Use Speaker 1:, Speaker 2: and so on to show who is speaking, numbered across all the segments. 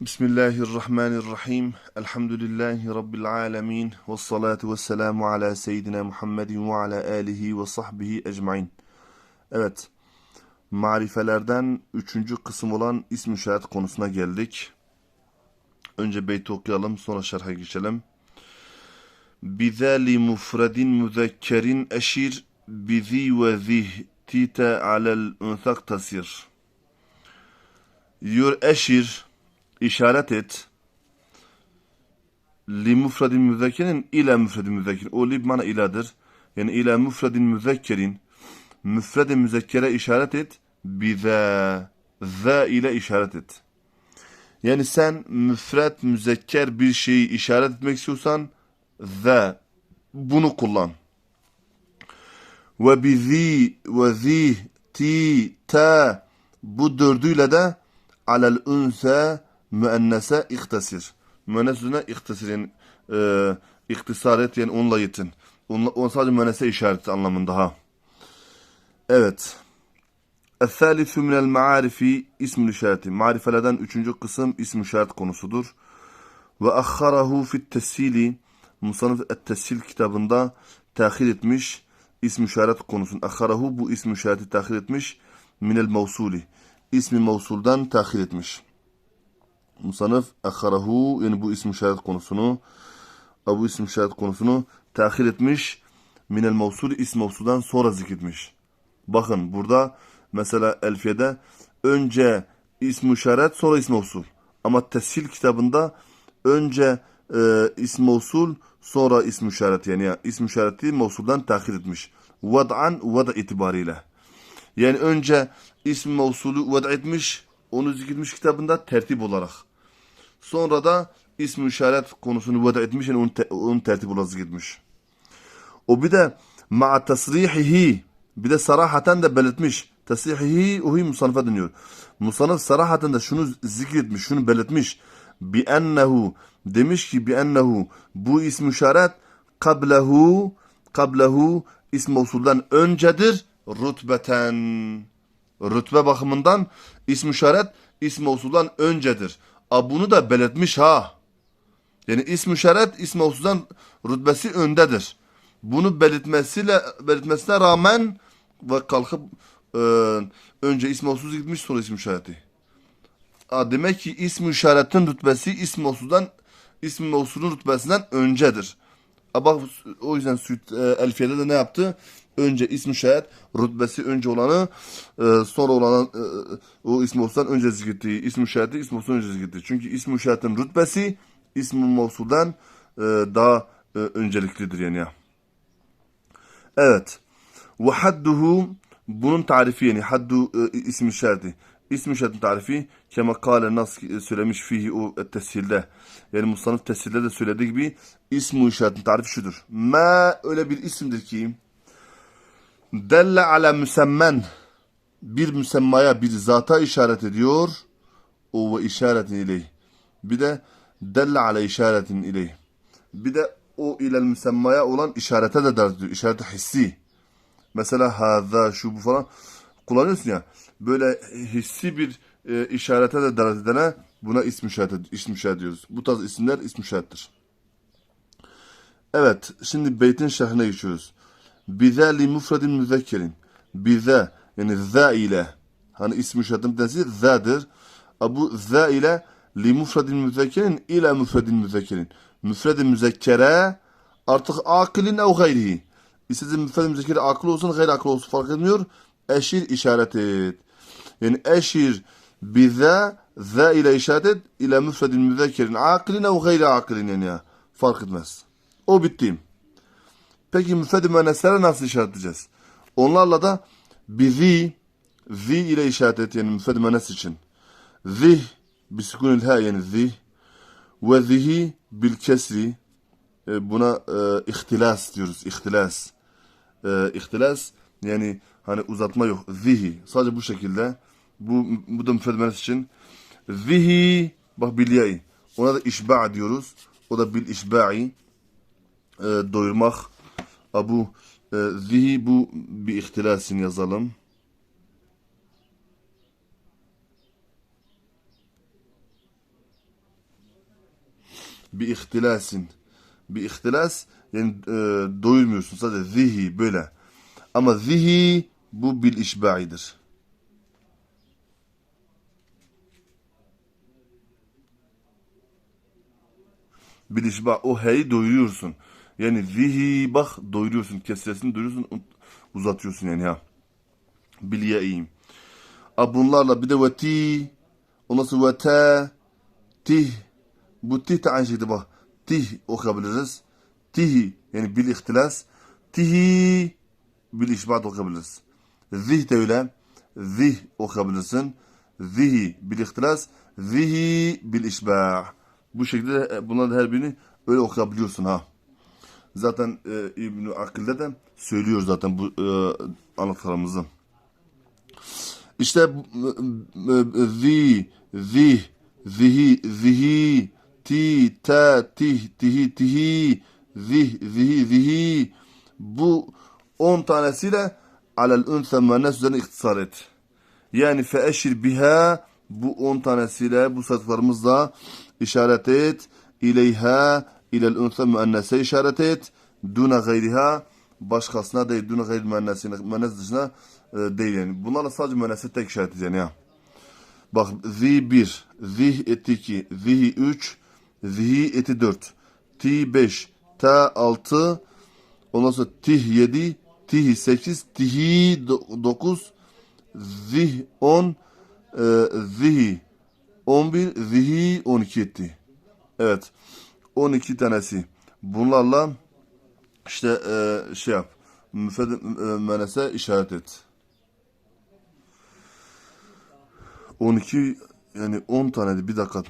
Speaker 1: Bismillahirrahmanirrahim. Elhamdülillahi Rabbil alemin. Ve salatu ve selamu ala seyyidina Muhammedin ve ala alihi ve sahbihi ecmain. Evet. Marifelerden üçüncü kısım olan ism işaret konusuna geldik. Önce beyti okuyalım sonra şerha geçelim. Bizali mufredin müzekkerin eşir bizi ve zih tite alel unsak tasir. Yur eşir işaret et. Li mufredin müzekkerin ile müfredin müzekkerin. O li bana iladır. Yani ile müfredin müzekkerin. Müfredin müzekkere işaret et. Bize. Za ile işaret et. Yani sen müfred müzekker bir şeyi işaret etmek istiyorsan za bunu kullan. Ve bizi ve zi ti ta bu dördüyle de alel unse müennese ihtasir. Müennesine ihtasir yani e, iktisar et yani onunla yetin. Onunla, on sadece müennese işareti anlamında ha. Evet. El-Thâlifü minel ma'arifi ismül işareti. Marifelerden üçüncü kısım ism işaret konusudur. Ve akharahu fit tesili. Musanif et-Tesil kitabında tahir etmiş ism işaret konusunu. Akharahu bu ism işareti tahir etmiş minel mevsuli. İsmi mevsuldan tahir etmiş. Musanif ahharahu yani bu ism işaret konusunu bu isim işaret konusunu tahir etmiş minel mevsuli ism mevsuldan sonra zikretmiş. Bakın burada mesela Elfiye'de önce ism işaret sonra ism mevsul. Ama Tessil kitabında önce e, ism mevsul sonra ism işaret yani ya, ism işareti mevsuldan tahir etmiş. Vad'an vada itibariyle. Yani önce ism mevsulü vada etmiş, onu zikretmiş kitabında tertip olarak. Sonra da ism işaret konusunu vada etmiş yani onu, te, onu tertip olarak zikretmiş. O bir de ma'a tasrihihi bir de sarahaten de belirtmiş. Tasrihihi uhi musanıfa deniyor. Musanıf sarahaten de şunu zikretmiş, şunu belirtmiş. Bi ennehu demiş ki bi ennehu bu ism işaret kablehu kablehu ism usuldan öncedir rutbeten rütbe bakımından ism işaret ism usuldan öncedir. A bunu da belirtmiş ha. Yani ism işaret ism usuldan rütbesi öndedir. Bunu belirtmesiyle belirtmesine rağmen ve kalkıp e, önce ism usul gitmiş sonra ism işareti. A, demek ki ism işaretin rütbesi ism usuldan ism mevsulun rütbesinden öncedir. Bak o yüzden Süt e, Elfiye'de de ne yaptı? Önce ism şayet rütbesi önce olanı e, sonra olan e, o ism mevsuldan önce zikrettiği ism şayeti ism mevsuldan önce zikrettiği. Çünkü ism şayetin rütbesi ism mevsuldan e, daha e, önceliklidir yani ya. Evet. Ve hadduhu bunun tarifi yani haddu e, ism işareti. İsm işaretin tarifi kema kâle nasıl söylemiş fihi o tessilde. Yani Mustanif tessilde de söylediği gibi ismu işaretin tarifi şudur. Ma öyle bir isimdir ki delle ala müsemmen bir müsemmaya bir zata işaret ediyor. O ve işaretin ileyh. Bir de delle ala işaretin ileyh. Bir de o ile müsemmaya olan işarete de dert ediyor. İşareti hissi. Mesela haza şu bu falan kullanıyorsun ya böyle hissi bir e, işarete de davet edene buna ism işaret, ism işaret diyoruz. Bu tarz isimler ism işarettir. Evet, şimdi beytin şerhine geçiyoruz. Bize li mufredin müzekkerin. Bize, yani za ile, hani ism işaretin tanesi za'dır. Bu za ile li mufredin müzekkerin ile mufredin müzekkerin. Müfredin müzekkere artık akılin ev gayrihi. İstediğin müfredin müzekkere akıl olsun, gayri akıl olsun fark etmiyor. Eşir işaret et. Yani eşir bize za ile işaret et ile müfredin müzekkerin akılin ev gayri akılin yani ya. Fark etmez. O bitti. Peki müfred-i müenneslere nasıl işaretleyeceğiz? Onlarla da bizi zi ile işaret et yani müfred-i müennes için. Zih bisikunil ha yani zih ve zihi bil kesri e, buna e, ihtilas diyoruz. İhtilas. E, ihtilas yani hani uzatma yok. Zihi. Sadece bu şekilde. Bu, bu da müfred müennes için. Zihi bak bilyayı. Ona da işba diyoruz. O da bil işba'i e, doyurmak. Abu e, zihi bu bir ihtilasin yazalım. bir ihtilasin. Bir ihtilas yani e, doyurmuyorsun sadece zihi böyle. Ama zihi bu bil işba'idir. Bil işba o heyi doyuruyorsun. Yani zihi bak doyuruyorsun. Kesresini doyuruyorsun uzatıyorsun yani ha. Bil ye'im. A bunlarla bir de ve ti ondan sonra ve tih bu tih de aynı şekilde bak. Tih okuyabiliriz. Tihi yani bil ihtilas. Tihi bil işbat okuyabiliriz. Zih de öyle. Zih okuyabilirsin. Zihi bil ihtilas. Zihi bil işba. Bu şekilde e, bunların her birini öyle okuyabiliyorsun ha. Zaten e, İbn-i Akil'de de söylüyor zaten bu e, anlatılarımızı. İşte e, e, zi, zih, zihi, zihi, ti, ta, tih, tihi, tihi, zih, zihi, zihi. Bu 10 tanesiyle alel unsa müennes üzerine ihtisar et. Yani feeşir biha bu 10 tanesiyle bu saydıklarımızla işaret et. İleyha ilel unsa müennese işaret et. Duna gayriha başkasına değil. Duna gayri müennesine müennes dışına e, değil yani. Bunlarla sadece müennese tek işaret edeceksin ya. Bak zi 1, zih eti 2, zihi 3, zihi eti 4, ti 5, ta 6, ondan sonra tih 7, tihi 8, tihi 9, zih 10, e, zihi 11, zihi 12 etti. Evet. 12 tanesi. Bunlarla işte e, şey yap. Müfed e, menese işaret et. 12 yani 10 tane bir dakika.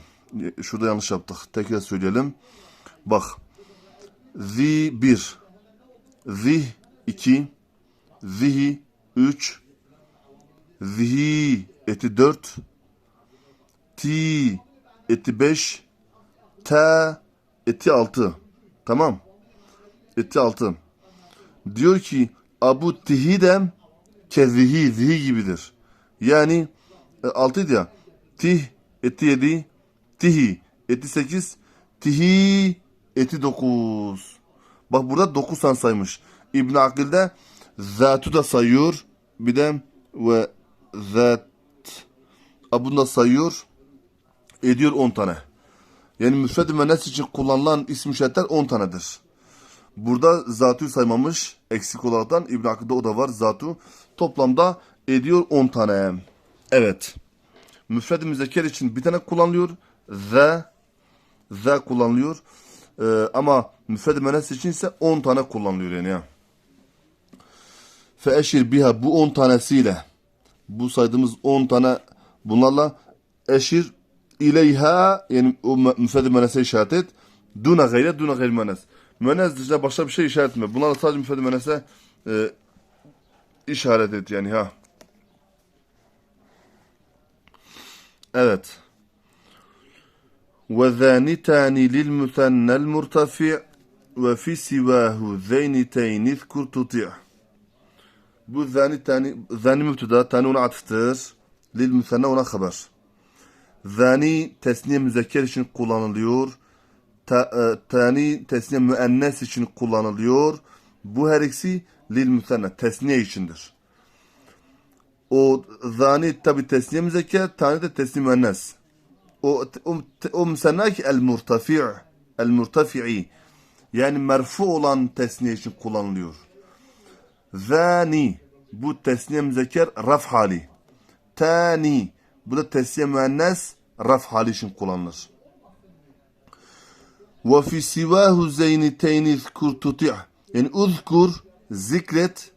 Speaker 1: Şurada yanlış yaptık. Tekrar söyleyelim. Bak. Zi 1. Zih 2. Zihi 3. Zihi eti 4. Ti eti 5. Ta eti 6. Tamam. Eti 6. Diyor ki Abu Tihidem kezihi zihi gibidir. Yani e, 6 ya. Tih eti 7. Tihi eti 8. Tihi eti 9. Bak burada 9 tane saymış. İbn Akil'de zatü da sayıyor. Bir de ve zat Abu da sayıyor. Ediyor 10 tane. Yani müfred-i müennes için kullanılan isim işaretler 10 tanedir. Burada zatü saymamış. Eksik olaraktan İbn Akil'de o da var zatü. Toplamda ediyor 10 tane. Evet. Müfred-i müzekker için bir tane kullanılıyor. Ze ze kullanılıyor. Ee, ama müfred-i müennes için ise 10 tane kullanılıyor yani ya. Fe eşir biha bu 10 tanesiyle bu saydığımız 10 tane bunlarla eşir إليها يعني مفاد المناس شاتت. دون غيرها دون غير المناس. مناس دجا برشا بشي شاتمه بنار صاج مفاد المناس آه، اشارتت يعني ها. ادت وذانتان للمثنى المرتفع وفي سواه ذينتين اذكر تطيع. بو الثاني الثاني ثاني مبتدا ثاني ونا للمثنى ونخبر خبر Zani tesniye müzekker için kullanılıyor. E, tani tesniye müennes için kullanılıyor. Bu her ikisi lil müsenna tesniye içindir. O zani tabi tesniye müzekker, tani de tesniye müennes. O, o, o müsenna ki el murtafi' el murtafi'i yani merfu olan tesniye için kullanılıyor. Zani bu tesniye müzekker raf hali. Tani bu da tesniye müennes raf hali için kullanılır. Ve fi sivahu zeyniteyni zkur tuti' yani uzkur zikret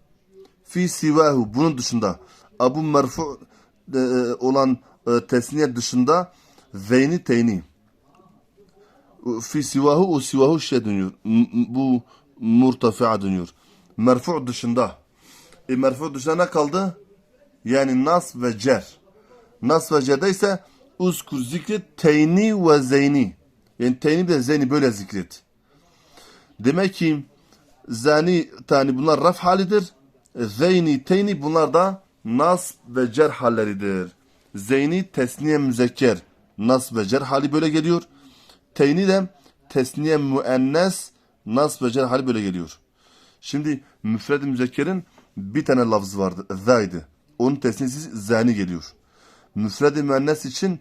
Speaker 1: fi sivahu bunun dışında abu merfu e, olan e, tesniye dışında zeyni teyni fi sivahu o sivahu şey dönüyor. Bu murtafi'a dönüyor. Merfu dışında. E merfu dışında ne kaldı? Yani nas ve cer. Nas ve cer'de ise uzkur zikret teyni ve zeyni. Yani teyni de zeyni böyle zikret. Demek ki zani tani bunlar raf halidir. Zeyni, teyni bunlar da nas ve cer halleridir. Zeyni tesniye müzekker. Nas ve cer hali böyle geliyor. Teyni de tesniye müennes nasb ve cer hali böyle geliyor. Şimdi müfred-i müzekkerin bir tane lafzı vardı. Zaydı. Onun tesniyesi zani geliyor. Müfred-i müennes için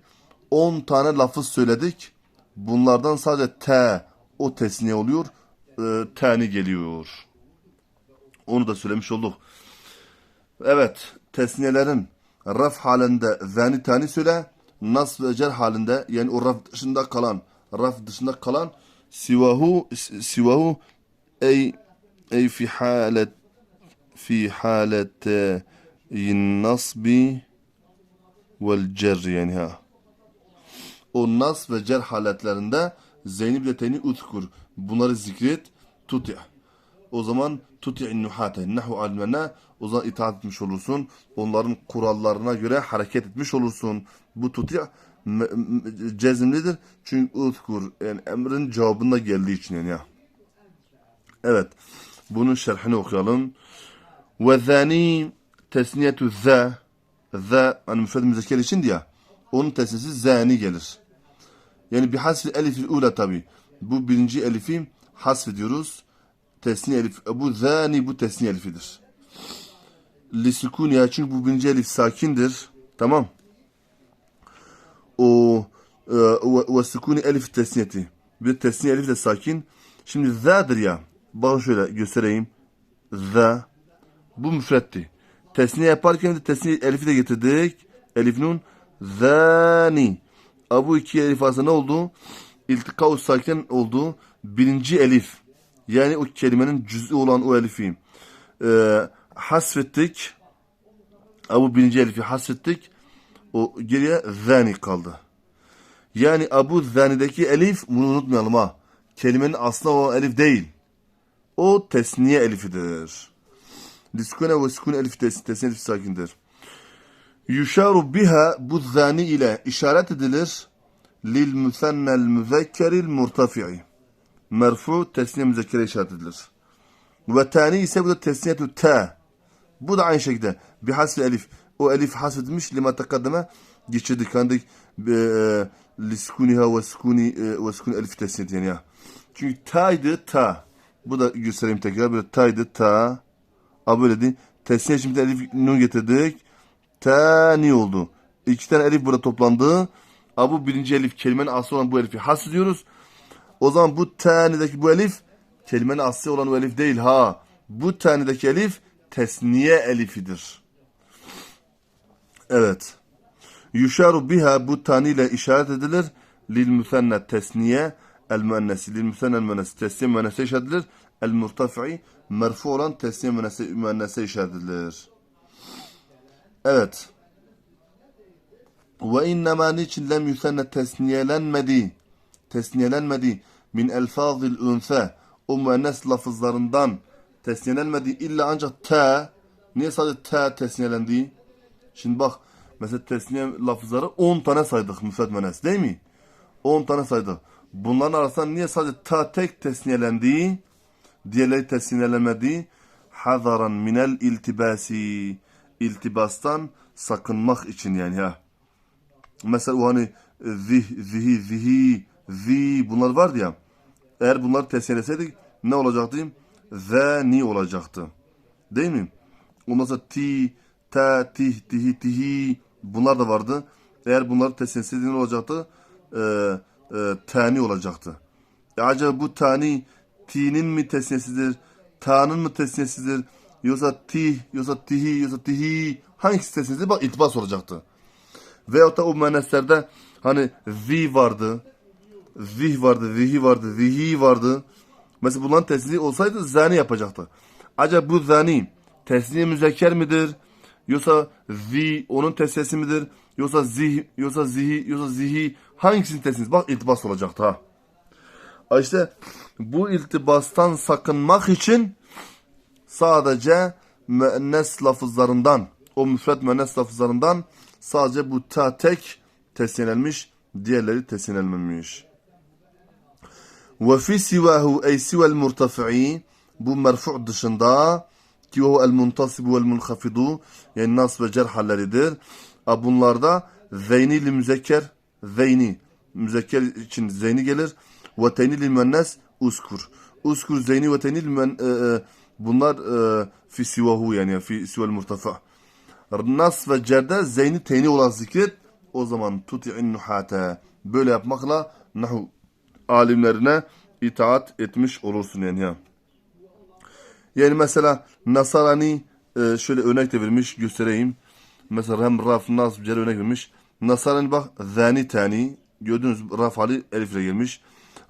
Speaker 1: 10 tane lafız söyledik. Bunlardan sadece te o tesniye oluyor. E, geliyor. Onu da söylemiş olduk. Evet, tesniyelerin raf halinde zani tani söyle, nas ve cer halinde yani o raf dışında kalan, raf dışında kalan sivahu sivahu ey ey fi halet fi halet nasbi vel cer yani ha. O nas ve cer haletlerinde zeynib leteyni utkur. Bunları zikret, tuti. O zaman tuti'in nuhate. Nahu alimlerine o zaman itaat etmiş olursun. Onların kurallarına göre hareket etmiş olursun. Bu tuti' cezimlidir. Çünkü utkur yani emrin cevabında geldiği için yani ya. Evet. Bunun şerhini okuyalım. Ve zani tesniyetu za za hani müfred müzekker için ya onun tesniyesi zani gelir. Yani bir hasfi elifil ula tabi. Bu birinci elifi hasfediyoruz. Tesniye elif. Bu zani bu tesniye elifidir. Lisukun ya çünkü bu birinci elif sakindir. Tamam. O ve, sukuni elif tesniyeti. Bir tesniye elif de sakin. Şimdi za'dır ya. Bakın şöyle göstereyim. Za. Bu müfretti. Tesniye yaparken de tesniye elifi de getirdik. Elif nun. Zani. A bu iki elif arasında ne oldu? İltika sakin oldu. Birinci elif. Yani o kelimenin cüz'ü olan o elifi. Ee, hasfettik. A birinci elifi hasfettik. O geriye zani kaldı. Yani Abu Zani'deki elif bunu unutmayalım ha. Kelimenin aslında o elif değil. O tesniye elifidir. Liskune ve sukun elif tes tesniye elif sakindir. Yuşaru biha bu zani ile işaret edilir. Lil müsennel müzekkeril murtafi'i. Merfu tesniye müzekkere işaret edilir. Ve tani ise bu da tesniyetü ta. Bu da aynı şekilde. Bir hasfi elif. O elif hasfedilmiş lima takaddeme geçirdik. Hani e, liskuniha ve skuni e, ve skuni elif tesniyet yani ya. Çünkü ta'ydı ta. Bu da göstereyim tekrar. Böyle ta'ydı ta. A böyle değil. Şimdi elif nun getirdik. Tani oldu. İki tane elif burada toplandı. A bu birinci elif kelimenin aslı olan bu elifi has diyoruz. O zaman bu tanideki bu elif kelimenin aslı olan o elif değil ha. Bu tanideki elif tesniye elifidir. Evet. Yuşaru biha bu tani ile işaret edilir. Lil müsenne tesniye el müennesi. Lil müsenne el müennesi. Tesniye müennese işaret edilir. El murtafi'i merfu olan tesniye müennese işaret edilir. Evet. Ve innema niçin lem yüsenne tesniyelenmedi. Tesniyelenmedi. Min elfazil ünse. O müennes lafızlarından tesniyelenmedi. İlla ancak te. Niye sadece te tesniyelendi? Şimdi bak. Mesela tesniye lafızları 10 tane saydık müfred müennes değil mi? 10 tane saydık. Bunların arasında niye sadece ta tek tesniyelendi? Diğerleri tesniyelenmedi. Hazaran minel iltibasi. İltibastan sakınmak için yani ya. Mesela o hani zih, zihi, zihi, zi bunlar vardı ya. Eğer bunları tesniyeleseydik ne olacaktı? Zani olacaktı. Değil mi? Ondan sonra ti, ta, tih, tihi, tihi bunlar da vardı. Eğer bunları tesniyeleseydik ne olacaktı? Ee, e, tani olacaktı. E acaba bu tani ti'nin mi tesniyesidir? Ta'nın mı tesniyesidir? Yoksa tih, yoksa tihi, yoksa tihi hangisi tesniyesidir? Bak iltibas olacaktı. Veyahut da o müenneslerde hani zi vardı, zih vardı, zihi vardı, zihi vardı. Mesela bunların tesniye olsaydı zani yapacaktı. Acaba bu zani tesniye müzekker midir? Yoksa zi onun tesniyesi midir? Yoksa zih, yoksa zihi, yoksa zihi hangisinin tesniyesi? Bak iltibas olacaktı ha. İşte bu iltibastan sakınmak için sadece müennes lafızlarından, o müfred müennes lafızlarından sadece bu ta tek tesniyelenmiş, diğerleri tesniyelenmemiş. Ve fi sivahu ey sivel murtafi'i bu merfu' dışında ki o el muntasibu vel munhafidu yani nas ve cer halleridir. Bunlarda zeyni li müzekker zeyni müzekker için zeyni gelir. Ve tenil müennes uskur. Uskur zeyni ve tenil müen, e, e, bunlar e, fi sivahu yani fi sivel murtafa. Nas ve cerde zeyni teni olarak zikret. O zaman tuti'in nuhate. Böyle yapmakla nahu alimlerine itaat etmiş olursun yani ya. Yani mesela Nasarani e, şöyle örnek de vermiş göstereyim. Mesela hem raf nas cere örnek vermiş. Nasarani bak zani tani gördünüz raf hali elif ile gelmiş.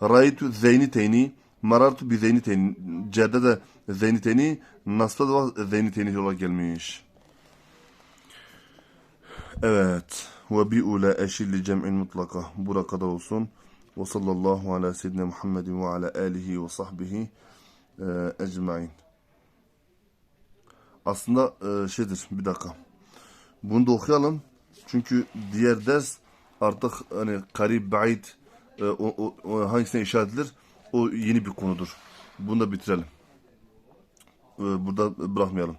Speaker 1: Raitu zeyni teyni marartu bi zeyni teyni cerde de zeyni teyni nasda da bak zeyni teyni olarak gelmiş. Evet. Ve bi ula eşilli cem'in mutlaka. Bura kadar olsun. Ve sallallahu ala seyyidina Muhammedin ve ala alihi ve sahbihi e, ecmain. Aslında e, şeydir bir dakika. Bunu da okuyalım. Çünkü diğer ders artık hani karib, ba'id e, o, o, o hangisine işaret edilir o yeni bir konudur. Bunu da bitirelim. E, burada bırakmayalım.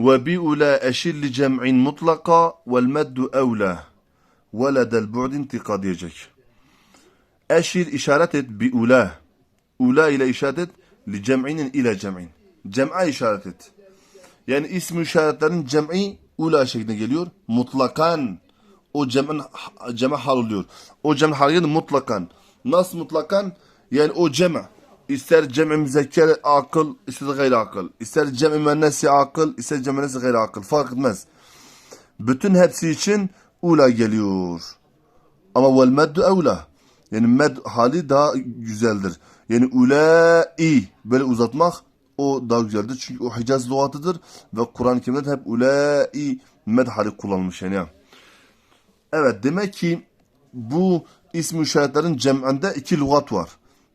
Speaker 1: Ve bi ula eşilli cem'in mutlaka vel meddu evla ve ledel bu'd intika diyecek. Eşir işaret et bi ula. Ula ile işaret et li cem'inin ile cem'in. Cem'a işaret et. Yani ismi işaretlerin cem'i ula şeklinde geliyor. Mutlakan. O cem'in cem'e hal oluyor. O cem'in hal yani mutlakan. Nasıl mutlakan? Yani o cem'e. İster cem'i müzekker akıl, ister gayri akıl. İster cem'i müennesi akıl, ister cem'i müennesi gayri akıl. Fark etmez. Bütün hepsi için ula geliyor. Ama vel meddu evla. Yani med hali daha güzeldir. Yani ulai böyle uzatmak o daha güzeldir. Çünkü o Hicaz lügatıdır ve Kur'an-ı Kerim'de hep ulai med hali kullanılmış yani. Evet demek ki bu ismi işaretlerin cem'inde iki lügat var.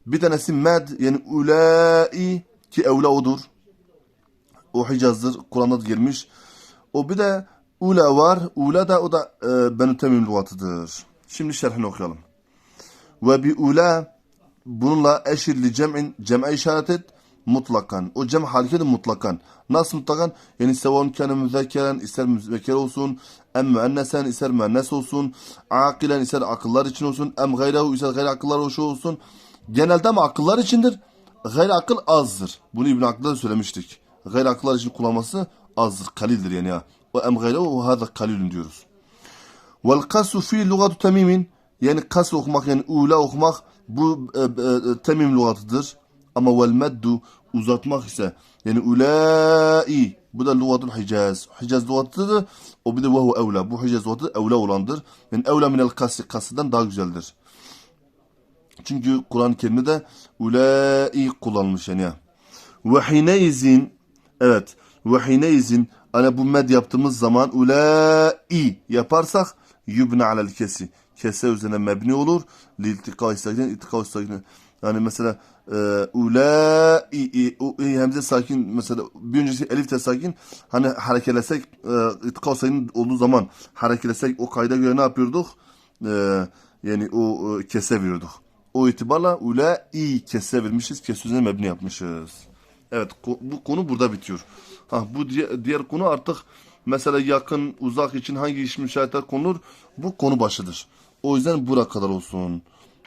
Speaker 1: Bir tanesi med yani ulai ki evla odur. O Hicaz'dır. Kur'an'da da gelmiş. O bir de ula var. Ula da o da e, Benu Temim lügatıdır. Şimdi şerhini okuyalım. Ve bi ula bununla eşirli cem'in cem'e işaret et mutlakan. O cem hareketi mutlakan. Nasıl mutlakan? Yani sevon kâne müzekkeren ister müzekker olsun. Em müennesen ister müennes olsun. Akilen ister akıllar için olsun. Em gayrehu ister gayri akıllar hoşu olsun. Genelde ama akıllar içindir. Gayri akıl azdır. Bunu İbn Akıl'da da söylemiştik. Gayri akıllar için kullanması azdır. Kalildir yani ya. O em gayrehu hâzâ kalilun diyoruz. Vel kasu fi lugatu temimin yani kas okumak yani ula okumak bu e, e, temim lügatıdır. Ama vel meddu uzatmak ise yani ulai bu da lügatul hicaz. Hicaz lügatıdır. O bir de vehu evla. Bu hicaz lügatı evla olandır. Yani evla minel kasi kasıdan daha güzeldir. Çünkü Kur'an-ı de ulai kullanılmış yani. Ve hineizin evet ve hineizin hani bu med yaptığımız zaman ulai yaparsak yubna alel kesi. Kese üzerine mebni olur. Liltika istakine, itika istakine. Yani mesela e, ulai o i, hemze sakin mesela bir öncesi elif de sakin hani harekelesek e, itika istakine olduğu zaman harekelesek o kayda göre ne yapıyorduk? E, yani o e, kese veriyorduk. O itibarla ulai kese vermişiz. Kese mebni yapmışız. Evet bu konu burada bitiyor. Ha, bu diğer, diğer konu artık mesela yakın uzak için hangi iş müşahitler konulur bu konu başıdır. O yüzden bura kadar olsun.